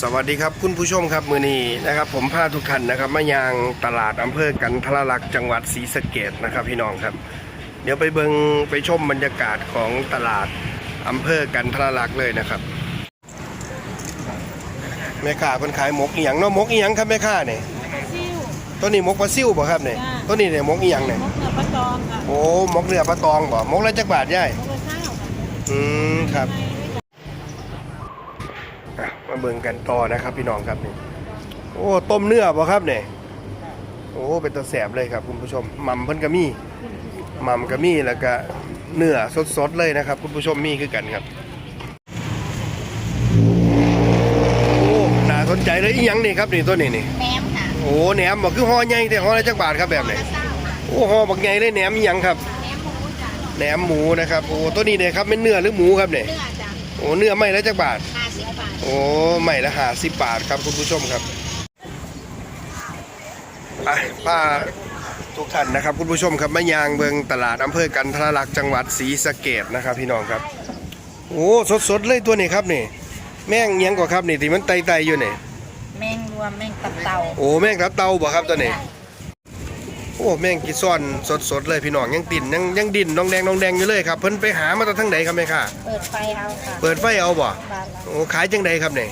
สวัสดีครับคุณผู้ชมครับมือนี้นะครับ ผมพาทุกท่านนะครับมายางตลาดอำเภอกันทรลักษณ์จังหวัดศรีสะเกดนะครับพี่น้องครับ เดี๋ยวไปเบิงไปชมบรรยากาศของตลาดอำเภอกันทรลักษณ์เลยนะครับแม่ค้าเพิ่นขายหมกอีหยังเนาะหมกอีหยังครับแม่ค้าเนี่ยซิ่ว ต้นนี้หมกปลาซิ่วบ่ครับเนี่ยจ้าต้นนี้เนี่ยหมกอีหยังเนี่ยมกเนื้อปลาตองค่ะโอ้หมกเรือปลาตองบ่หมกละจักบาทย่ายมกละข้าวค่ะอืมครับอะมา เบิ่งกันต่อนะครับ พี่น้องครับนี่โอ้ต้มเนื้อบ่ครับเนี่ยโอ้เป็นตัวแสบเลยครับคุณผู้ชมหม่ำเพิ่นก็มีหม่ำก็มีแล้วก็เนื้อสดๆเลยนะครับ คุณผู้ชมมีคือกันครับโอ้น่าสนใจเลยอีหยังนี่ครับนี่ตัวนี้นี่แหนมค่ะโอ้แหนมบ่คือห่อใหญ่แต่ห่อละจักบาทครับแบบนี้ละเศร้าค่ะโอ้ห่อบักใหญ่เลยแหนมอีหยังครับแหนมหมูจ้ะแหนมหมูนะครับโอ้ตัวนี้เนี่ยครับเป็นเนื้อหรือหมูครับเนี่ยเนื้อจ้ะโอ้เนื้อไม่ละจักบาทห้า สิบบาท โอ้ใหม่ละหาสิบบาทครับคุณผู้ชมครับไปป้าทุกท่านนะครับคุณผู้ชมครับมายางเบิงตลาดอำเภอกันทรลักษณ์จังหวัดศรีสะเกดนะครับ พี่น้องครับ โอ้สดๆเลยตัวนี้ครับนี่ แม่งเอียงกว่าครับนี่ที่มันไตๆอยู่นี่แมงรวมแมงตับเต่าโอ้แม่งทับเตาบ่ครับตัวนี้โอ้แม่งกิซ่อนสดๆเลยพี่น้องยังติ่นยังยังดินน้องแดงน้องแดงอยู่เลยครับเพิ่นไปหามาจากทางไหนครับแม่ค่ะ เปิดไฟเอาค่ะเปิดไฟเอาบ่บาทละโอ้ขายจังใดครับเนี่ย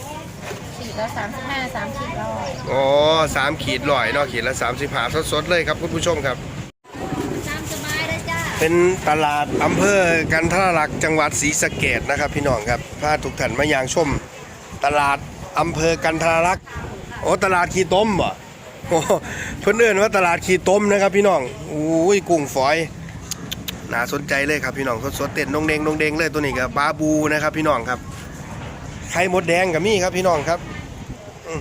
สี่ละสามสิบห้าสามสิบร้อยอ๋อสามขีดลอยเนาะขีดละสามสิบห้าสดๆเลยครับคุณผู้ชมครับ ตามสบายเลยจ้าเป็นตลาดอำเภอกันทรลักษณ์จังหวัดศรีสะเกดนะครับ พี่น้องครับพาทุกท่านมายางชม ตลาดอำเภอกันทรลักษณ์โอ้ตลาดขี้ต้มบ่โอ้ เพิ่อนเอิ้นว่าตลาดขี้ต้มนะครับพี่น้องอุ้ยกุ้งฝอยน่าสนใจเลยครับพี่น้องสดๆเต้นนงเดงนงเดงเลยตัวนี้ก็บบาบูนะครับพี่น้องครับไข่มดแดงกับมี่ครับพี่น้องครับอื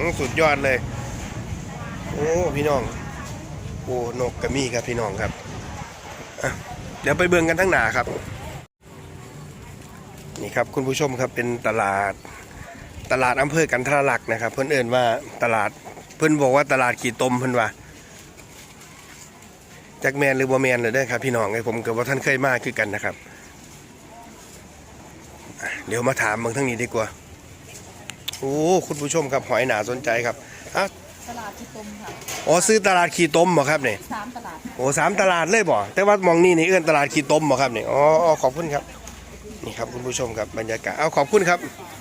อสุดยอดเลย โอ้พี่น้องโอ้นกกระมี่ครับพี่น้องครับเดี๋ยวไปเบิ่งกันทั้งหนาครับ นี่ครับคุณผู้ชมครับเป็นตลาดตลาดอำเภอกันทรลักษ์นะครับ เพื่อนเอ่นว่าตลาด เพื่อนบอกว่าตลาดขี่ตมเพื่อนว่าจักแมนหรือบ่แมนเลยเด้อครับพี่น้องไอ้ผมกับว่าท่านเคยมาคือกันนะครับอะเดี๋ยวมาถามเมืองทั้งนี้ดีกว่าโอ้คุณผู้ชมครับหอยหนาสนใจครับอะตลาดที่ตุมค่ะอ๋อซื้อตลาดขี่ต้มบ่ครับเนี่ยสามตลาดโอ้สามตลาดเลยบ่แต่ว่ามองนี่นี่เอื้อนตลาดขี่ต้มบ่ครับเนี่ยอ๋ออ๋อขอบคุณครับ นี่ครับคุณผู้ชมครับบรรยากาศเอาขอบคุณครับอะโ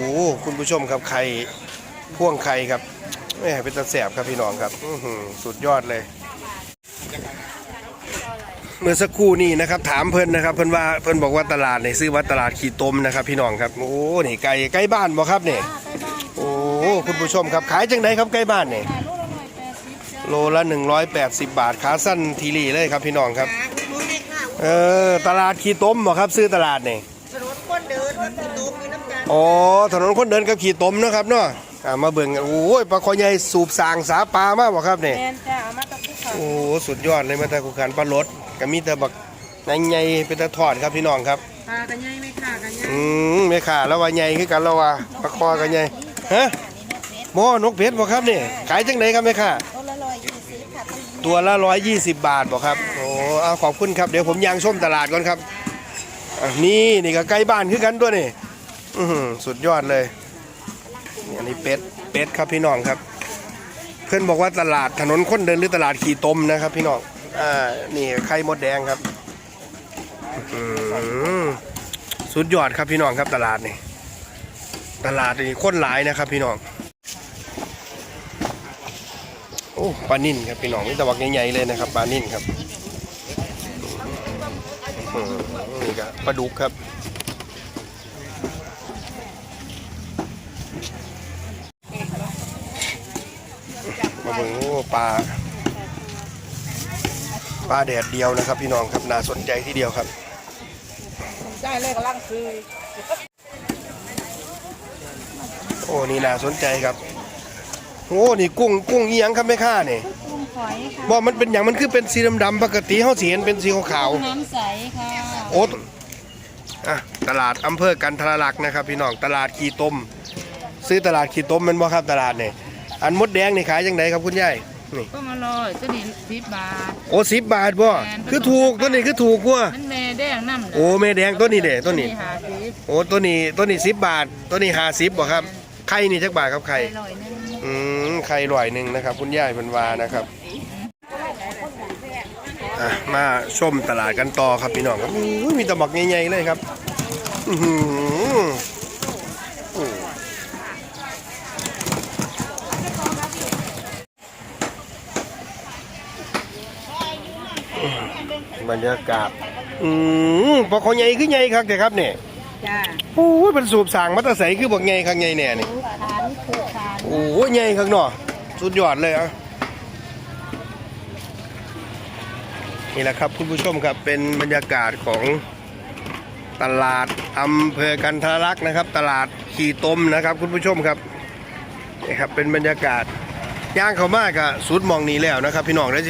อ้คุณผู้ชมครับไข่พ่วงไข่ครับแหม่เป็นตะแสบครับพี่น้องครับอืสุดยอดเลย เมื่อสักครู่นี่นะครับ ถามเพิ่นนะครับ เพิ่นว่าเพิ่นบอกว่าตลาดนี่ซื้อว่าตลาดขี่ต้มนะครับ พี่น้องครับโอ้นี่ไก่ใกล้บ้านบ่ครับเนี่ยโอ้คุณผู้ชมครับขายจังไดครับใกล้บ้านเนี่ยขายลูกละหน่อยแปดสิบจ้าโลละ180 บาทขาสั้นทีรีเลยครับพี่น้องครับ เออตลาดขี้ต้มบ่ครับ ซื้อตลาดเนี่ถนนคนเดินรถตุมมีน้ำยา อ๋อถนนคนเดินกับขี้ต้มเนาะครับเนาะอ่ามาเบิ่งกันโอ้ยปลาคอใหญ่สูบสางสาปลามาบ่ครับนี่แมนจ้าเอามาตะคุกค่ะโอ้สุดยอดเลยมาแต่กุขันปลารสก็มีแต่บักใหญ่ๆเป็นตะทอดครับพี่น้องครับ ปลากันใหญ่ไหมค่ะกันใหญ่อืมไม่ขาแล้วว่าใหญ่คือกันแล้วว่าปลาคอกันใหญ่ฮะหม้อนกเพชรบ่ครับนี่ขายจังไดครับแม่ค่ะต้นละร้อยยี่สิบค่ะต้นตัวละร้อยยี่สิบบาทบอกครับ โอ้เอาขอบคุณครับ เดี๋ยวผมยางชมตลาดก่อนครับอะนี่นี่ก็ใกล้บ้านคือกันตัวนี่ อือสุดยอดเลยนี่อันนี้เป็ดเป็ดครับพี่น้องครับ เพื่อนบอกว่าตลาดถนนคนเดินหรือตลาดขี่ต้มนะครับ พี่น้องอ่านี่ไข่มดแดงครับอือสุดยอดครับพี่น้องครับตลาดนี่ตลาดนี่คนหลายนะครับ พี่น้องโอ้ปลานิ่นครับพี่น้องนี่ตะวักใหญ่ๆเลยนะครับปลานิ่นครับอืมนี่ก็ปลาดุกครับ มาเบิ่งโอ้ปลาปลาแดดเดียวนะครับ พี่น้องครับน่าสนใจที่เดียวครับได้เลยกำลังคือโอ้นี่น่าสนใจครับโอ้นี่กุ้งกุ้งอีหยังครับแม่ค้านี่กุ้งหอยค่ะว่ามันเป็นอย่างมันคือเป็นสีดำๆปกติเขาสีเห็นเป็นสีขาวๆน้ำใสค่ะโอ๊ตอะตลาดอำเภอกันทรลักษณ์นะครับ พี่น้องตลาดขีต้ม ซื้อตลาดขีต้มแมันบ่ครับตลาดนี่ อันมดแดงนี่ขายจังไดครับคุณยายขนี่ก็มาลอยตัวนี้สิบบาท โอ้สิบบาทบ่แม่นคือถูกตัวนี้คือถูกกว่ามันแม่แดงน้ำโอ้แม่แดงตัวนี้เด้ตัวนี้หาสิบโอ้ตัวนี้ตัวนี้สิบบาท ตัวนี้ห้าสิบบ่ครับไข่นี่จักบาทครับไข่ไปลอยหนึงอืมไข่ร่อยหนึ่งนะครับ คุณยายเพันวานะครับอะมาชมตลาดกันต่อครับพี่น้องครับอุ้ยมีแตะบักใหญ่ๆเลยครับ อื้อหือโอ้ บรรยากาศ อืมพอเขาใหญ่ขึ้นใหญ่ครับเด็กครับเนี่ยจ้าโอ้ยมันสูบสางมาแตะใสคือบอกใหญ่ข้างใหญ่แน่นี่ทานคือทานโอ้ยใหญ่ข้างนอกสุดยอดเลยอะนี่แหละครับคุณผู้ชมครับเป็นบรรยากาศของตลาดอำเภอกันทรลักษณ์นะครับ ตลาดขี่ต้มนะครับ คุณผู้ชมครับนี่ครับเป็นบรรยากาศย่างเขามากอะสุดหมองนี้แล้วนะครับ พี่น้องแล้ว